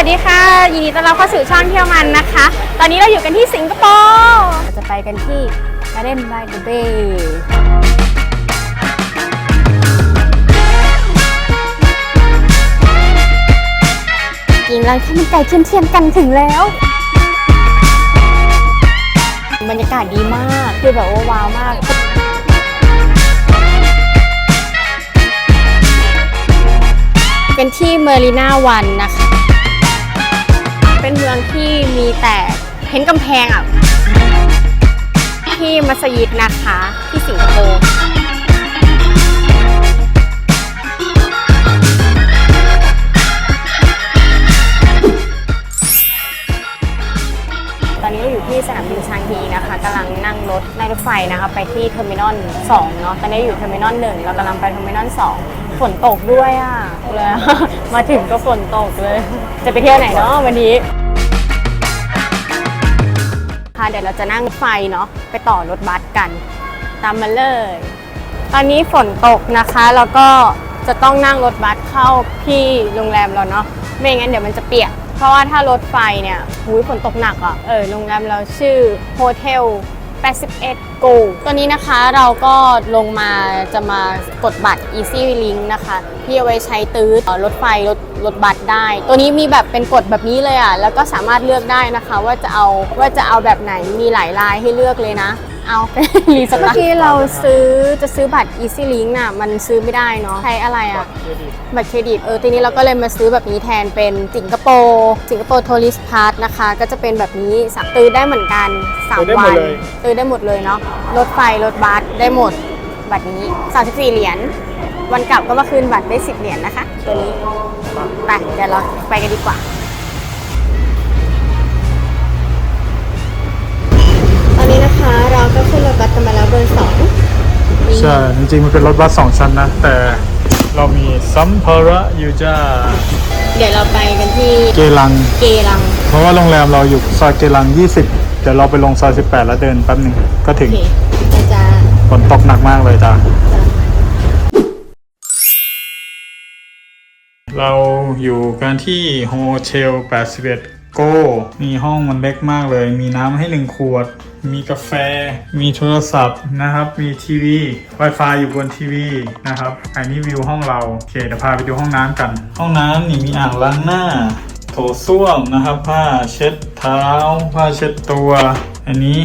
วัสดีค่ะ ยินดีต้อนรับเข้าสู่ช่องเที่ยวมันนะคะ ตอนนี้เราอยู่กันที่สิงคโปร์เราจะไปกันที่ Garden by the Bay กินร้านข้าวมันไก่เทียมๆกันถึงแล้ว บรรยากาศดีมากคือแบบว่าว้าวมากเป็นที่เมอริน่าวันนะคะ เป็นเมืองที่มีแต่เห็นกำแพงอะที่มัสยิดนะคะ ที่สิงคโปร์ำลังนั่งรถนั่งรถไฟนะคะไปที่เทอร์มินอล2เนาะตอนนี้อยู่เทอร์มินอล1เรากำลังไปเทอร์มินอล2ฝนตกด้วยอะเลยมาถึงก็ฝนตกเลย จะไปเที่ยวไหนเนาะวันนี้ค่ะเดี๋ยวเราจะนั่งไฟเนาะไปต่อรถบัสกัน ตามมาเลย ตอนนี้ฝนตกนะคะแล้วก็จะต้องนั่งรถบัสเข้าที่โรงแรมเราเนาะไม่งั้นเดี๋ยวมันจะเปียก เพราะว่าถ้ารถไฟเนี่ยหูยฝนตกหนักอะ่ะ เออ โรงแรมเราชื่อโฮเทล81 Go ตัวนี้นะคะเราก็ลงมาจะมากดบัตร Easy Link นะคะที่เอาไว้ใช้ตื้อเออรถไฟรถรถบัสได้ ตัวนี้มีแบบเป็นกดแบบนี้เลยอะ่ะ แล้วก็สามารถเลือกได้นะคะ ว่าจะเอาว่าจะเอาแบบไหนมีหลายลายให้เลือกเลยนะ เอารีสตาร์ทที่เราซื้อจะซื้อบัตร Easy Link น่ะมันซื้อไม่ได้เนาะใช้อะไรอะบัตรเครดิต เออ ทีนี้เราก็เลยมาซื้อแบบนี้แทนเป็นสิงคโปร์สิงคโปร์ทัวริสต์พาสนะคะ ก็จะเป็นแบบนี้สักตื้อได้เหมือนกันสามซื้อได้หมวัดนเลยตื้อได้หมดเลยเนาะรถไฟรถบัสได้หมดบัตรนี้ 34 เหรียญวันกลับก็มาคืนบัตรได้ 10 เหรียญนะคะ ตัวนี้ไปเดี๋ยวเราไปกันดีกว่า นนี้นะคะเราก็ขึ้นรถบัสกันมาแล้วเบอร์สองใช่ จริงๆ มันเป็นรถบัสสองชั้นนะ แต่เรามีสัมภาระอยู่จ้า เดี๋ยวเราไปกันที่เกลัง เกรัง เพราะว่าโรงแรมเราอยู่ซอยเกลัง 20 เดี๋ยวเราไปลงซอย 18 แล้วเดินแป๊บหนึ่งก็ถึโองเคอาจารย์ฝนตกหนักมากเลยจ้าเราอยู่กันที่โฮเทล 81 โกมีห้องมันเล็กมากเลย มีน้ำให้หนึ่งขวด มีกาแฟ มีโทรศัพท์นะครับ มีทีวี Wi-Fi อยู่บนทีวีนะครับ อันนี้วิวห้องเรา โอเคเดี๋ยวพาไปดูห้องน้ำกัน ห้องน้ำนี่มีอ่างล้างหน้า โถส้วมนะครับ ผ้าเช็ดเท้า ผ้าเช็ดตัว อันนี้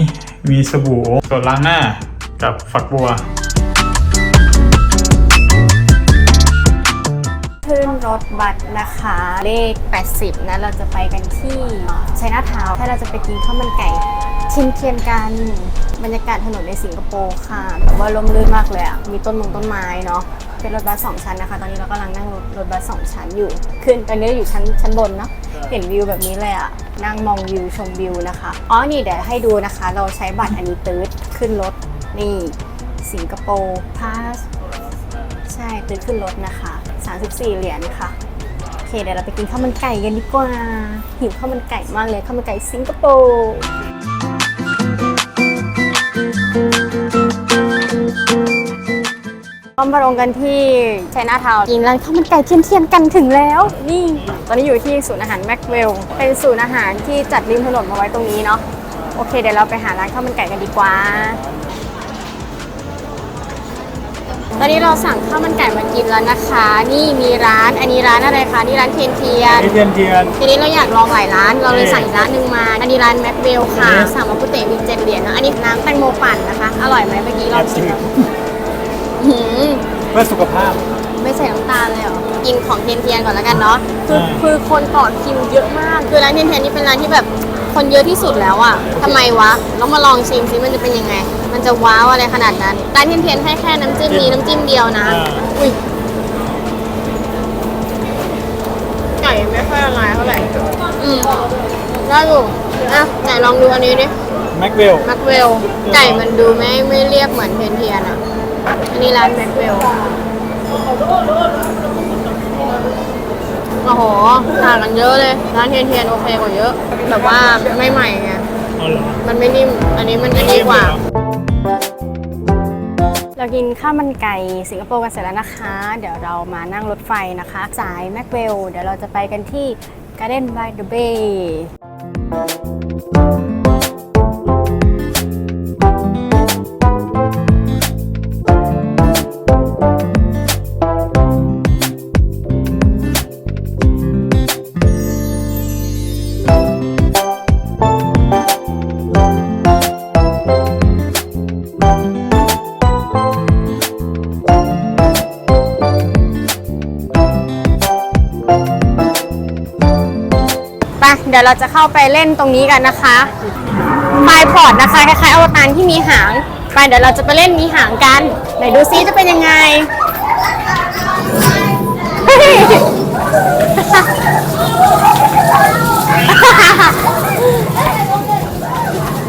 มีสบู่ส่วนล้างหน้ากับฝักบัว ขึ้นรถบัสนะคะ เลข 80 นะ เราจะไปกันที่ชัยนาทาวน์ถ้าเราจะไปกินข้าวมันไก่ ชิมเทียนกันบรรยากาศถนนในสิงคโปร์ค่ะแบบว่าลมลื่นมากเลยอะมีต้นมงต้นไม้เนาะเป็นรถบัสสองชั้นนะคะ ตอนนี้เรากำลังนั่งรถรถบัสสองชั้นอยู่ ขึ้นตอนนี้เราอยู่ชั้นชั้นบนเนาะเห็นวิวแบบนี้เลยอะนั่งมองวิวชมวิวนะคะอ๋อนี่เดี๋ยวให้ดูนะคะ เราใช้บัตรอันนี้ตืดขึ้นรถนี่สิงคโปร์พาสใช่ตื่นขึ้นรถนะคะ 34 เหรียญค่ะโอเคเดี๋ยวเราไปกินข้าวมันไก่กันดีกว่าหิวข้าวมันไก่มากเลยข้าวมันไก่สิงคโปร์ ก็มาลงกันที่ไชน่าทาวน์กินร้านข้าวมันไก่เทียมๆกันถึงแล้ว นี่ ตอนนี้อยู่ที่ศูนย์อาหารแม็กเวล เป็นศูนย์อาหารที่จัดริมถนนมาไว้ตรงนี้เนาะ โอเค เดี๋ยวเราไปหาร้านข้าวมันไก่กันดีกว่า ตอนนี้เราสั่งข้าวมันไก่มากินแล้วนะคะ นี่มีร้าน อันนี้ร้านอะไรคะ นี่ร้านเทียนเทียน นี่เทียนเทียน ทีนี้เราอยากลองหลายร้าน เราเลยสั่งอีกร้านหนึ่งมา อันนี้ร้านแม็กเวลค่ะอันนี้สั่งมากุเตมีเจ็ดเหรียญนะ อันนี้น้ำแตงโมปั่นนะคะ อร่อยไหมเมื่อกี้ลองชิมแล้ว หืมเพื่อสุขภาพ ไม่ใส่น้ำตาลเลยเหรอ กินของเทียนเทียนก่อนแล้วกันเนาะ คืออืมคือคนต่อคิวเยอะมาก คือร้านเทียนเทียนนี่เป็นร้านที่แบบคนเยอะที่สุดแล้วอะทำไมวะต้องมาลองชิมซิมันจะเป็นยังไง มันจะว้าวอะไรขนาดนั้น ร้านเทียนเทียนให้แค่น้ำจิ้มนี้น้ำจิ้มเดียวนะอุ้ย ไก่ไม่ค่อยละลายเท่าไหร่ อืมได้อยู่อะไหนลองดูอันนี้ดิ แม็กเวลแม็กเวล ไก่มันดูไม่ไม่เรียบเหมือนเทียนเทียนอะ อันนี้ร้านแม็กเวล โอ้โหต่างกันเยอะเลย ร้านเทียนเทียนโอเคกว่าเยอะ แบบว่าไม่ใหม่ไง อ๋อเหรอมันไม่นิ่ม อันนี้มันอันนี้กว่า เรากินข้าวมันไก่สิงคโปร์กันเสร็จแล้วนะคะ เดี๋ยวเรามานั่งรถไฟนะคะ สายแม็กเวล เดี๋ยวเราจะไปกันที่ Garden by the Bay ยวเราจะเข้าไปเล่นตรงนี้กันนะคะไฟพอร์ตนะคะคล้ายๆอวตารที่มีหางไปเดี๋ยวเราจะไปเล่นมีหางกันไหนดูซิจะเป็นยังไง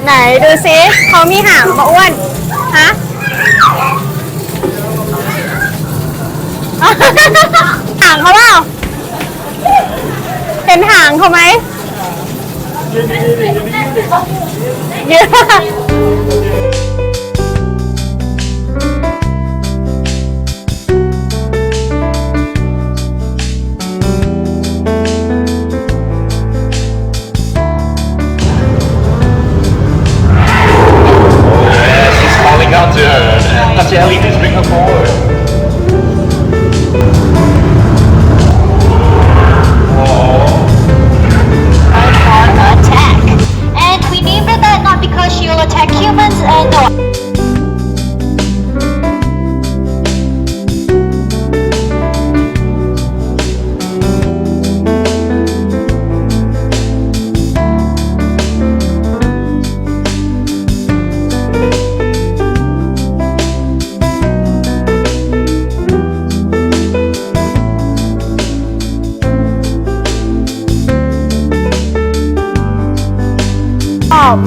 ไหนดูซิเขามีหางปะอ้วนฮะหางเขาเปล่าเห็นหางเขาไหม เ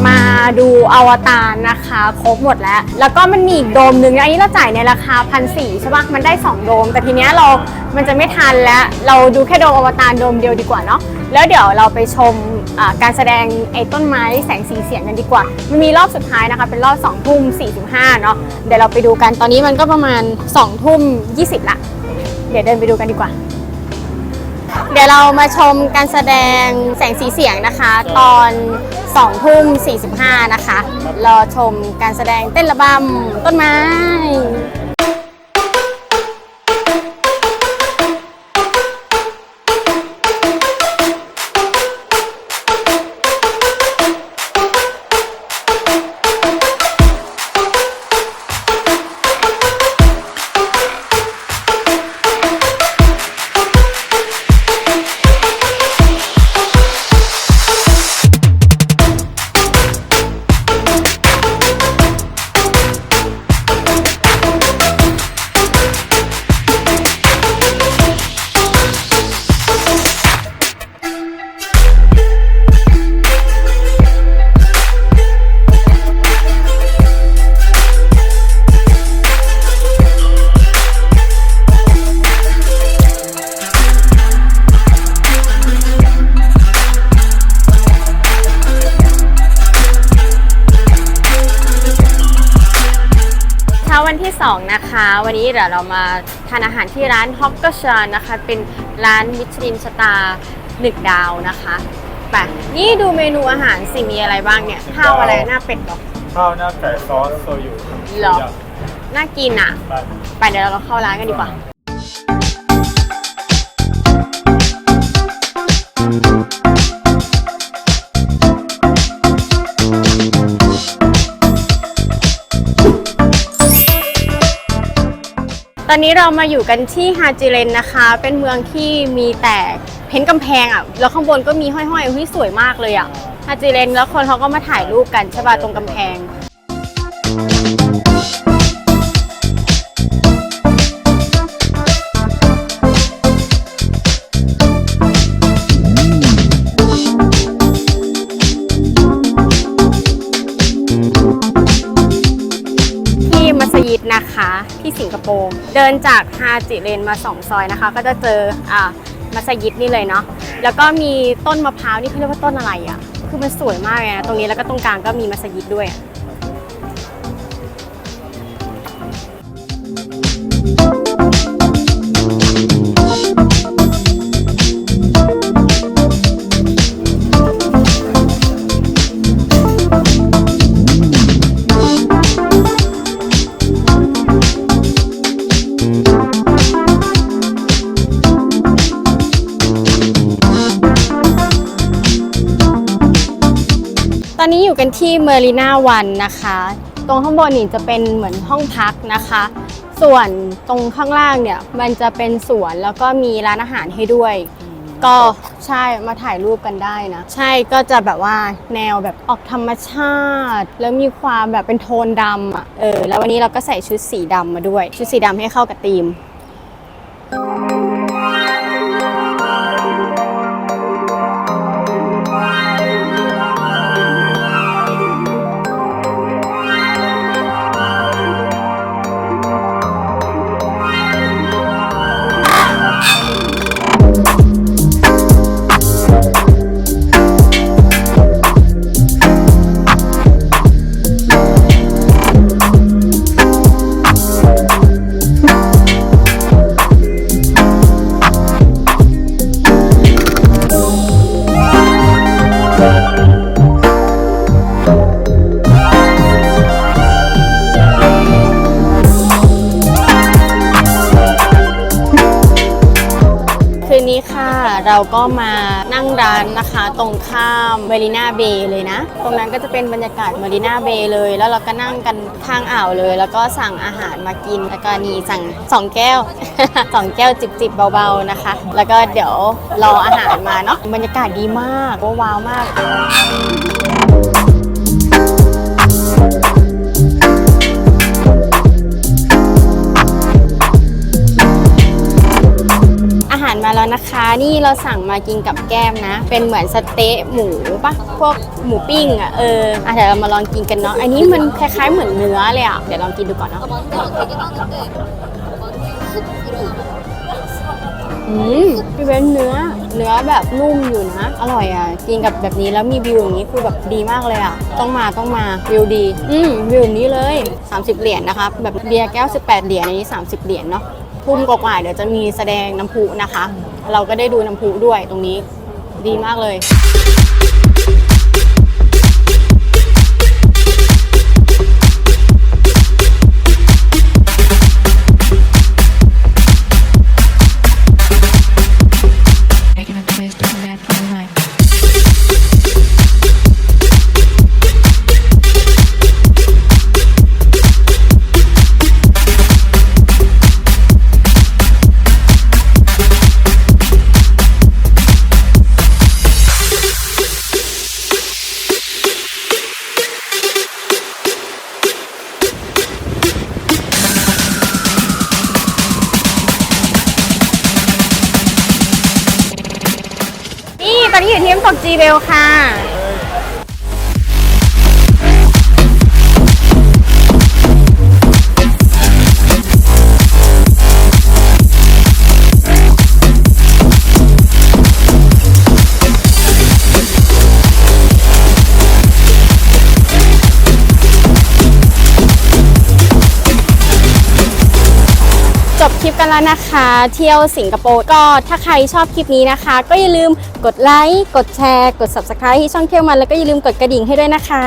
มาดูอวตารนะคะ ครบหมดแล้ว แล้วก็มันมีอีกโดมหนึ่งอันนี้เราจ่ายในราคาพันสี่ใช่ปะมันได้ 2 โดม แต่ทีเนี้ยเรามันจะไม่ทันแล้ว เราดูแค่โดมอวตารโดมเดียวดีกว่าเนาะแล้วเดี๋ยวเราไปชมการแสดงไอ้ต้นไม้แสงสีเสียงกันดีกว่า มันมีรอบสุดท้ายนะคะ เป็นรอบ2ทุ่ม45 เนาะเดี๋ยวเราไปดูกันตอนนี้มันก็ประมาณ2ทุ่ม20 ละ เดี๋ยวเดินไปดูกันดีกว่า เดี๋ยวเรามาชมการแสดงแสงสีเสียงนะคะ ตอน 2ทุ่ม45 นะคะ รอชมการแสดงเต้นระบำต้นไม้ เดี๋ยวเรามาทานอาหารที่ร้านฮอกเกอร์ชานนะคะ เป็นร้านมิชลินสตาร์หนึ่งดาวนะคะไปนี่ดูเมนูอาหารสิมีอะไรบ้างเนี่ย ข้าวอะไรหน้าเป็ดเหรอ ข้าวหน้าไก่ซอสโซยุเหรอ น่ากินอะ ไปเดี๋ยวเราเข้าร้านกันดีกว่า ตอนนี้เรามาอยู่กันที่ฮาจิเรนนะคะ เป็นเมืองที่มีแต่เพ้นท์กำแพงอะ แล้วข้างบนก็มีห้อยๆอุ้ยสวยมากเลยอะฮาจิเรนแล้วคนเขาก็มาถ่ายรูปกันใช่ป่ะตรงกำแพง นะคะที่สิงคโปร์เดินจากฮาจิเลนมาสองซอยนะคะ ก็จะเจออ่ามัสยิดนี่เลยเนาะแล้วก็มีต้นมะพร้าวนี่เขาเรียกว่าต้นอะไรอะ่ะคือมันสวยมากเลยนะตรงนี้แล้วก็ตรงกลางก็มีมัสยิดด้วย อะอนนี้อยู่กันที่เมอริน่าวันนะคะ ตรงข้างบนนี่จะเป็นเหมือนห้องพักนะคะ ส่วนตรงข้างล่างเนี่ยมันจะเป็นสวนแล้วก็มีร้านอาหารให้ด้วย ก็ใช่มาถ่ายรูปกันได้นะ ใช่ก็จะแบบว่าแนวแบบออกธรรมชาติ แล้วมีความแบบเป็นโทนดำอะเออแล้ววันนี้เราก็ใส่ชุดสีดำมาด้วย ชุดสีดำให้เข้ากับธีม เราก็มานั่งร้านนะคะตรงข้ามเมริน่าเบย์เลยนะ ตรงนั้นก็จะเป็นบรรยากาศเมริน่าเบย์เลย แล้วเราก็นั่งกันข้างอ่าวเลย แล้วก็สั่งอาหารมากินแล้วก็นี่สั่งสองแก้วสองแก้วจิบๆเบาๆนะคะ แล้วก็เดี๋ยวรออาหารมาเนาะบรรยากาศดีมากก็ว้าวมาก มาแล้วนะคะ นี่เราสั่งมากินกับแก้มนะ เป็นเหมือนสเต๊ะหมูปะพวกหมูปิ้งอะเอออะเดี๋ยวเรามาลองกินกันเนาะอันนี้มันคล้ายๆเหมือนเนื้อเลยอะเดี๋ยวลองกินดูก่อนเนาะอืมพี่เว้นเนื้อ เนื้อแบบนุ่มอยู่นะ อร่อยอะ กินกับแบบนี้แล้วมีวิวอย่างนี้คือแบบดีมากเลยอะ ต้องมาต้องมาวิวดี อืมวิวนี้เลย 30 เหรียญนะคะ แบบเบียร์แก้ว 18 เหรียญอันนี้ 30 เหรียญเนาะ ทุ่มกว่าๆเดี๋ยวจะมีแสดงน้ำพุนะคะ เราก็ได้ดูน้ำพุด้วยตรงนี้ดีมากเลย เวลค่ะ ลิปกันแล้วนะคะ เที่ยวสิงคโปร์ก็ถ้าใครชอบคลิปนี้นะคะ ก็อย่าลืมกดไลค์กดแชร์ กด subscribe ที่ช่องเที่ยวมันแล้วก็อย่าลืมกดกระดิ่งให้ด้วยนะคะ